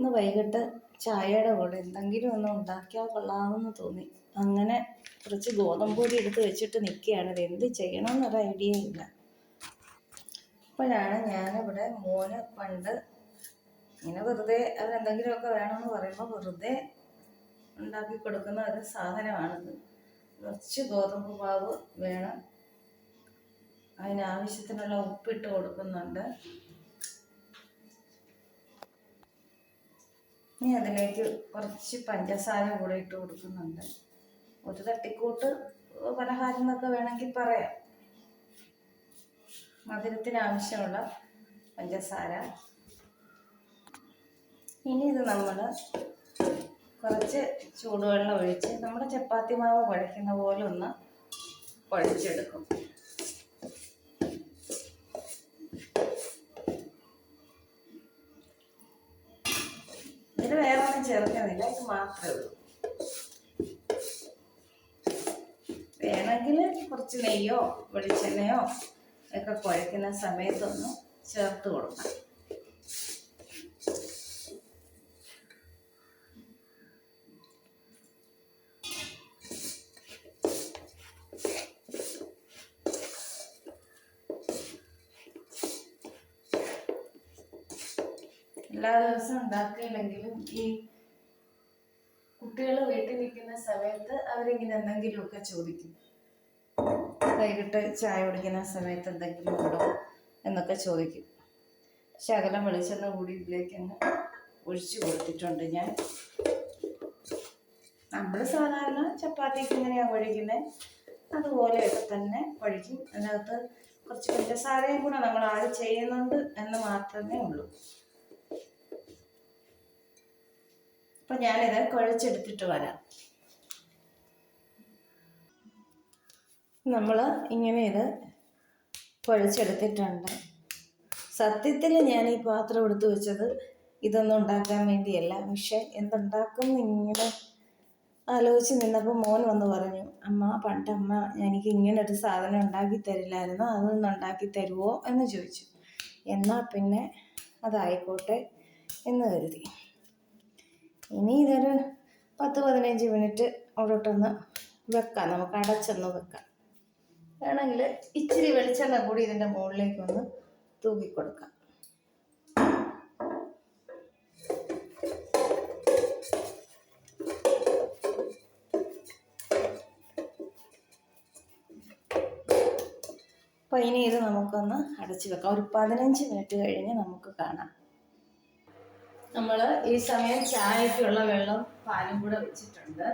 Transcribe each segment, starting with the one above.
ഇന്ന് വൈകിട്ട് ചായയുടെ കൂടെ എന്തെങ്കിലും ഒന്ന് ഉണ്ടാക്കിയാൽ കൊള്ളാമെന്ന് തോന്നി. അങ്ങനെ കുറച്ച് ഗോതമ്പ് പൊടി എടുത്ത് വെച്ചിട്ട് നിൽക്കുകയാണ്. ഇത് എന്ത് ചെയ്യണമെന്നൊരു ഐഡിയ ഇല്ല. അപ്പോഴാണ് ഞാനിവിടെ മോന് പണ്ട് ഇങ്ങനെ വെറുതെ അവരെന്തെങ്കിലുമൊക്കെ വേണമെന്ന് പറയുമ്പോൾ വെറുതെ ഉണ്ടാക്കി കൊടുക്കുന്ന ഒരു സാധനമാണിത്. കുറച്ച് ഗോതമ്പ് പാവ് വേണം. അതിനാവശ്യത്തിനുള്ള ഉപ്പിട്ട് കൊടുക്കുന്നുണ്ട്. ഇനി അതിലേക്ക് കുറച്ച് പഞ്ചസാര കൂടെ ഇട്ട് കൊടുക്കുന്നുണ്ട്. ഒരു തട്ടിക്കൂട്ട് പലഹാരം എന്നൊക്കെ വേണമെങ്കിൽ പറയാം. മധുരത്തിന് ആവശ്യമുള്ള പഞ്ചസാര. ഇനി ഇത് നമ്മൾ കുറച്ച് ചൂടുവെള്ളം ഒഴിച്ച് നമ്മുടെ ചപ്പാത്തി മാവ് കുഴയ്ക്കുന്ന പോലെ ഒന്ന് കുഴച്ചെടുക്കും ഇതിൽ വേറെ ഒന്നും ചേർക്കുന്നില്ല ഇത് മാത്രമേ ഉള്ളൂ. വേണമെങ്കിൽ കുറച്ച് നെയ്യോ വെളിച്ചെണ്ണയോ ഒക്കെ കുഴയ്ക്കുന്ന സമയത്തൊന്ന് ചേർത്ത് കൊടുക്കാം. എല്ലാ ദിവസവും ഉണ്ടാക്കിയില്ലെങ്കിലും ഈ സമയത്ത് അവരിങ്ങനെ എന്തെങ്കിലുമൊക്കെ ചോദിക്കും. വൈകിട്ട് ചായ കുടിക്കുന്ന സമയത്ത് എന്തെങ്കിലും ഉണ്ടോ എന്നൊക്കെ ചോദിക്കും. ശകലം വെളിച്ചെണ്ണ കൂടി ഇതിലേക്ക് അങ്ങ് ഒഴിച്ചു കൊടുത്തിട്ടുണ്ട് ഞാൻ. നമ്മൾ സാധാരണ ചപ്പാത്തിക്ക് ഇങ്ങനെയാണ് ഒഴിക്കുന്നത് അതുപോലെയൊക്കെ തന്നെ ഒഴിക്കും അതിനകത്ത് കുറച്ച് പഞ്ചസാരയും കൂടെ നമ്മൾ ആര് ചെയ്യുന്നുണ്ട് എന്ന് മാത്രമേ ഉള്ളൂ. അപ്പൊ ഞാനിത് കുഴച്ചെടുത്തിട്ട് വരാം. നമ്മൾ ഇങ്ങനെ ഇത് കുഴച്ചെടുത്തിട്ടുണ്ട്. സത്യത്തിൽ ഞാൻ ഈ പാത്രം എടുത്തു വെച്ചത് ഇതൊന്നും ഉണ്ടാക്കാൻ വേണ്ടിയല്ല. പക്ഷെ എന്തുണ്ടാക്കും ഇങ്ങനെ? ആലോചിച്ച് നിന്നപ്പോൾ മോൻ വന്ന് പറഞ്ഞു അമ്മ പണ്ട് അമ്മ എനിക്ക് ഇങ്ങനെ ഒരു സാധനം ഉണ്ടാക്കി തരില്ലായിരുന്നു? അതൊന്നും ഉണ്ടാക്കി തരുമോ എന്ന് ചോദിച്ചു. എന്നാൽ പിന്നെ അതായിക്കോട്ടെ എന്ന് കരുതി. ഇനി ഇതൊരു പത്ത് പതിനഞ്ച് മിനിറ്റ് അവിടോട്ടൊന്ന് വെക്കാം. നമുക്ക് അടച്ചൊന്ന് വെക്കാം. വേണമെങ്കിൽ ഇച്ചിരി വെളിച്ചെണ്ണ കൂടി ഇതിന്റെ മുകളിലേക്കൊന്ന് തൂക്കി കൊടുക്കാം. അപ്പോൾ ഇനി ഇത് നമുക്കൊന്ന് അടച്ചു വെക്കാം. ഒരു പതിനഞ്ച് മിനിറ്റ് കഴിഞ്ഞ് നമുക്ക് കാണാം. നമ്മൾ ഈ സമയം ചായക്കുള്ള വെള്ളം പാലും കൂടെ വെച്ചിട്ടുണ്ട്.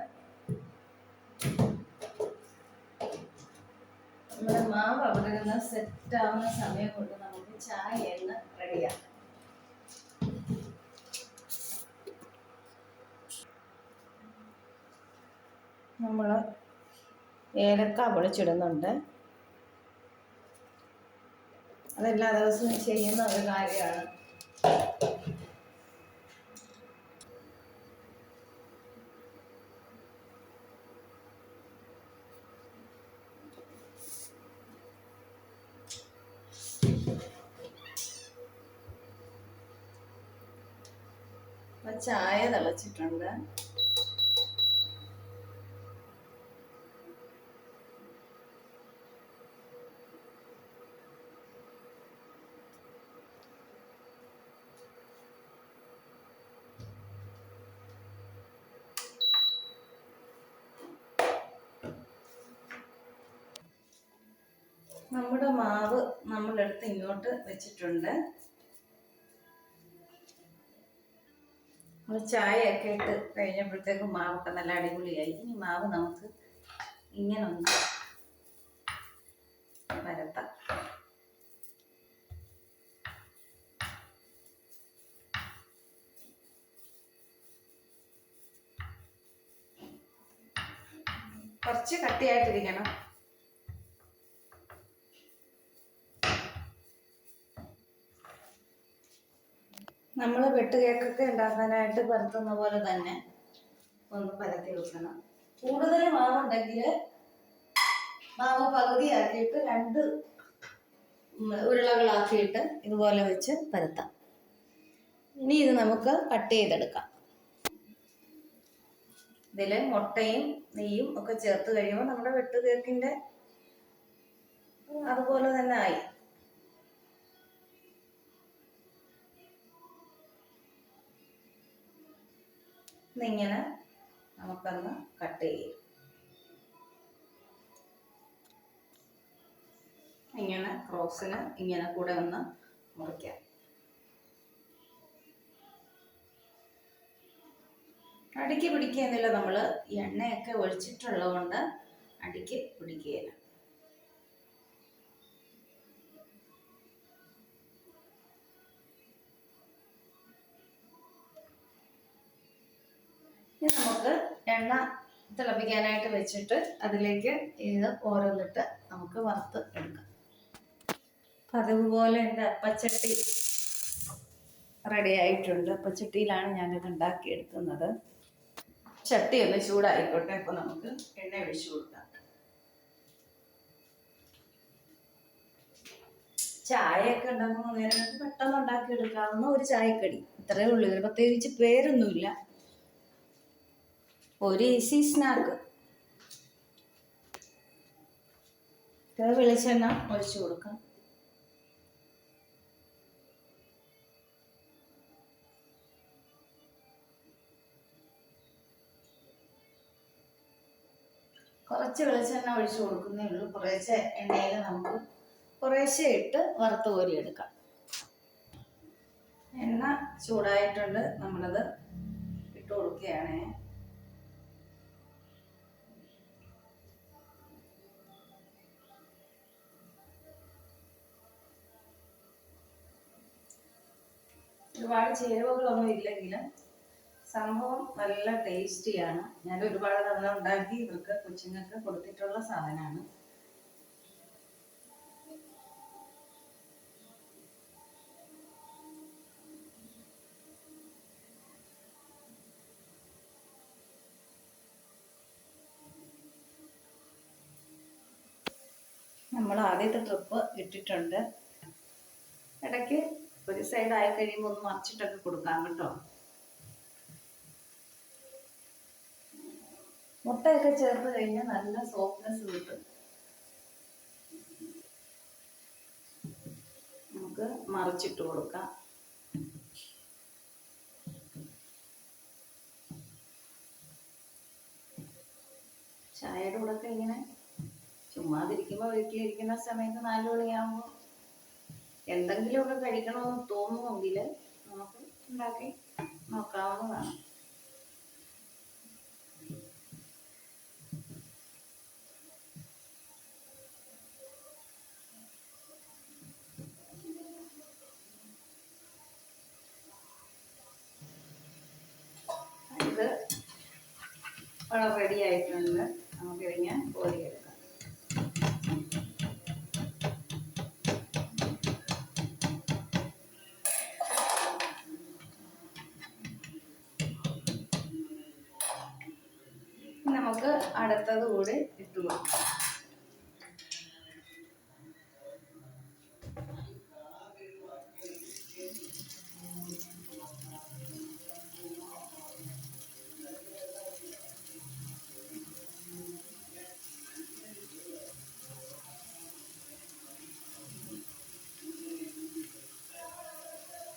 നമ്മുടെ മാവ് അവിടെ നിന്ന് സെറ്റ് ആവുന്ന സമയം കൊണ്ട് നമുക്ക് ചായ എണ്ണ റെഡിയാക്കാം നമ്മൾ ഏലക്ക പൊളിച്ചിടുന്നുണ്ട്. അതെല്ലാ ദിവസവും ചെയ്യുന്ന ഒരു കാര്യമാണ്. ചായ തിളച്ചിട്ടുണ്ട്. നമ്മുടെ മാവ് നമ്മളെടുത്ത് ഇങ്ങോട്ട് വെച്ചിട്ടുണ്ട്. നമ്മൾ ചായയൊക്കെ ഇട്ട് കഴിഞ്ഞപ്പോഴത്തേക്കും മാവൊക്കെ നല്ല അടിപൊളിയായി. ഇനി മാവ് നമുക്ക് ഇങ്ങനെ ഒന്ന് വരത്താം കുറച്ച് കട്ടിയായിട്ടിരിക്കണം. നമ്മൾ വെട്ട് കേക്കൊക്കെ ഉണ്ടാക്കാനായിട്ട് പരത്തുന്ന പോലെ തന്നെ ഒന്ന് പരത്തി വെക്കണം. കൂടുതൽ മാവുണ്ടെങ്കിൽ മാവ് പകുതിയാക്കിയിട്ട് രണ്ട് ഉരുളകളാക്കിയിട്ട് ഇതുപോലെ വെച്ച് പരത്താം. ഇനി ഇത് നമുക്ക് കട്ട് ചെയ്തെടുക്കാം. ഇതിൽ മുട്ടയും നെയ്യും ഒക്കെ ചേർത്ത് കഴിയുമ്പോൾ നമ്മുടെ വെട്ടുകേക്കിന്റെ അതുപോലെ തന്നെ ആയി. ഇന്നിങ്ങനെ നമുക്കൊന്ന് കട്ട് ചെയ്യാം. ഇങ്ങനെ ക്രോസിന് ഇങ്ങനെ കൂടെ ഒന്ന് മുറിക്കാം. അടിക്ക് പിടിക്കുന്നില്ല നമ്മൾ എണ്ണയൊക്കെ ഒഴിച്ചിട്ടുള്ളത് കൊണ്ട് അടിക്ക് പിടിക്കുകയില്ല. ഇനി നമുക്ക് എണ്ണ തിളപ്പിക്കാനായിട്ട് വെച്ചിട്ട് അതിലേക്ക് ഇത് ഓരോന്നിട്ട് നമുക്ക് വറുത്ത് എടുക്കാം. പതിവ് പോലെ എന്റെ അപ്പച്ചട്ടി റെഡി ആയിട്ടുണ്ട്. അപ്പച്ചട്ടിയിലാണ് ഞാനിത് ഉണ്ടാക്കിയെടുക്കുന്നത്. ചട്ടി ഒന്ന് ചൂടായിക്കോട്ടെ. അപ്പോൾ നമുക്ക് എണ്ണ ഒഴിച്ചു കൊടുക്കാം. ചായയൊക്കെ ഉണ്ടാക്കുന്ന നേരം പെട്ടെന്ന് ഉണ്ടാക്കിയെടുക്കാവുന്ന ഒരു ചായക്കടി. ഇത്രയേ ഉള്ളൂ. ഇതിന് പ്രത്യേകിച്ച് പേരൊന്നുമില്ല. ഒരു ഈസി സ്നാക്ക് വെളിച്ചെണ്ണ ഒഴിച്ചു കൊടുക്കാം. കുറച്ച് വെളിച്ചെണ്ണ ഒഴിച്ചു കൊടുക്കുന്നേ ഉള്ളൂ. കുറേശ്ശെ എണ്ണയിൽ നമുക്ക് കുറേശ്ശെ ഇട്ട് വറുത്ത് കോരിയെടുക്കാം എണ്ണ ചൂടായിട്ടുണ്ട്. നമ്മളത് ഇട്ട് കൊടുക്കുകയാണേ. ഒരുപാട് ചേരുവകളൊന്നും ഇല്ലെങ്കിലും സംഭവം നല്ല ടേസ്റ്റിയാണ്. ഞാൻ ഒരുപാട് തവണ ഉണ്ടാക്കി ഇവർക്ക് കൊച്ചുങ്ങൾക്ക് കൊടുത്തിട്ടുള്ള സാധനമാണ്. നമ്മൾ ആദ്യത്തെ ട്രിപ്പ് ഇട്ടിട്ടുണ്ട്. ഇടയ്ക്ക് ഒരു സൈഡ് ആയി കഴിയുമ്പോൾ ഒന്ന് മറിച്ചിട്ടൊക്കെ കൊടുക്കാം കേട്ടോ. മുട്ടയൊക്കെ ചേർത്ത് കഴിഞ്ഞാൽ നല്ല സോഫ്റ്റ്നെസ് കിട്ടും. നമുക്ക് മറിച്ചിട്ട് കൊടുക്കാം. ചായയുടെ കൂടെ ഒക്കെ ഇങ്ങനെ ചുമ്മാതിരിക്കുമ്പോൾ വീട്ടിലിരിക്കുന്ന സമയത്ത് നാല് മണിയാകുമ്പോൾ എന്തെങ്കിലുമൊക്കെ കഴിക്കണമെന്ന് തോന്നുമെങ്കിൽ നമുക്ക് ഉണ്ടാക്കി നോക്കാവുന്നതാണ്. ഇത് റെഡി ആയിട്ടുണ്ട്. നമുക്കിതിങ്ങനെ കോരിയെടുക്കാം നമുക്ക് അടുത്തത് കൂടി ഇട്ട് കൊടുക്കാം.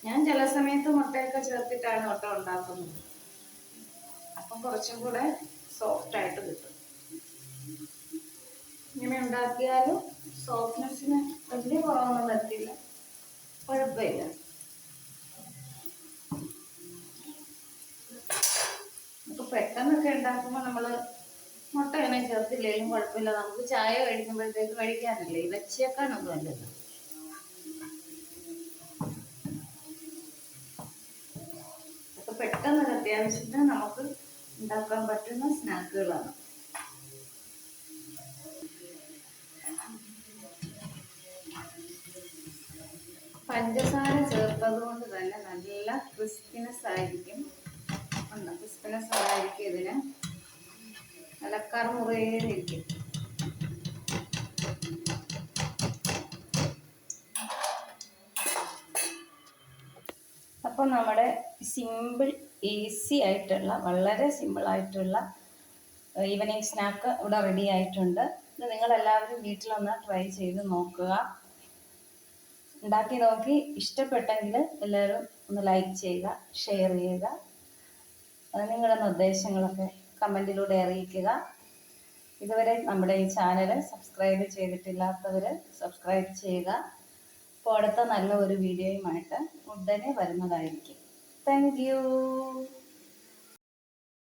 ഞാൻ ചില സമയത്ത് മുട്ടയൊക്കെ ചേർത്തിട്ടാണ് മുട്ട ഉണ്ടാക്കുന്നത്. അപ്പം കുറച്ചും കൂടെ സോഫ്റ്റ് ആയിട്ട് കിട്ടും. ഇങ്ങനെ ഉണ്ടാക്കിയാലും സോഫ്റ്റ്നെസ്സിന് വലിയ കുറവൊന്നും വരത്തില്ല. കുഴപ്പമില്ല. നമുക്ക് പെട്ടെന്നൊക്കെ ഉണ്ടാക്കുമ്പോൾ നമ്മൾ മുട്ട ഇങ്ങനെ ചേർത്തില്ലെങ്കിലും കുഴപ്പമില്ല. നമുക്ക് ചായ കഴിക്കുമ്പോഴത്തേക്ക് കഴിക്കാനല്ലേ വെച്ചേക്കാനൊന്നും അല്ലല്ലോ. അപ്പൊ പെട്ടെന്ന് ഒരു അത്യാവശ്യത്തിന് നമുക്ക് ഉണ്ടാക്കാൻ പറ്റുന്ന സ്നാക്കുകളാണ്. പഞ്ചസാര ചേർത്തത് കൊണ്ട് തന്നെ നല്ല ക്രിസ്പിനെസ് ആയിരിക്കും. ക്രിസ്പിനെസ് ആയിരിക്കും ഇതിന്. നല്ല കറുമുറേന്നിരിക്കും അപ്പോൾ നമ്മുടെ സിമ്പിൾ ഈസി ആയിട്ടുള്ള വളരെ സിമ്പിളായിട്ടുള്ള ഈവനിങ് സ്നാക്ക് ഇവിടെ റെഡി ആയിട്ടുണ്ട്. ഇത് നിങ്ങളെല്ലാവരും വീട്ടിലൊന്ന് ട്രൈ ചെയ്ത് നോക്കുക. ഉണ്ടാക്കി നോക്കി. ഇഷ്ടപ്പെട്ടെങ്കിൽ എല്ലാവരും ഒന്ന് ലൈക്ക് ചെയ്യുക ഷെയർ ചെയ്യുക. നിങ്ങളുടെ നിർദ്ദേശങ്ങളൊക്കെ കമന്റിലൂടെ അറിയിക്കുക. ഇതുവരെ നമ്മുടെ ഈ ചാനൽ സബ്സ്ക്രൈബ് ചെയ്തിട്ടില്ലാത്തവർ സബ്സ്ക്രൈബ് ചെയ്യുക. അപ്പോൾ നല്ല ഒരു വീഡിയോയുമായിട്ട് ഉടനെ വരുന്നതായിരിക്കും. താങ്ക്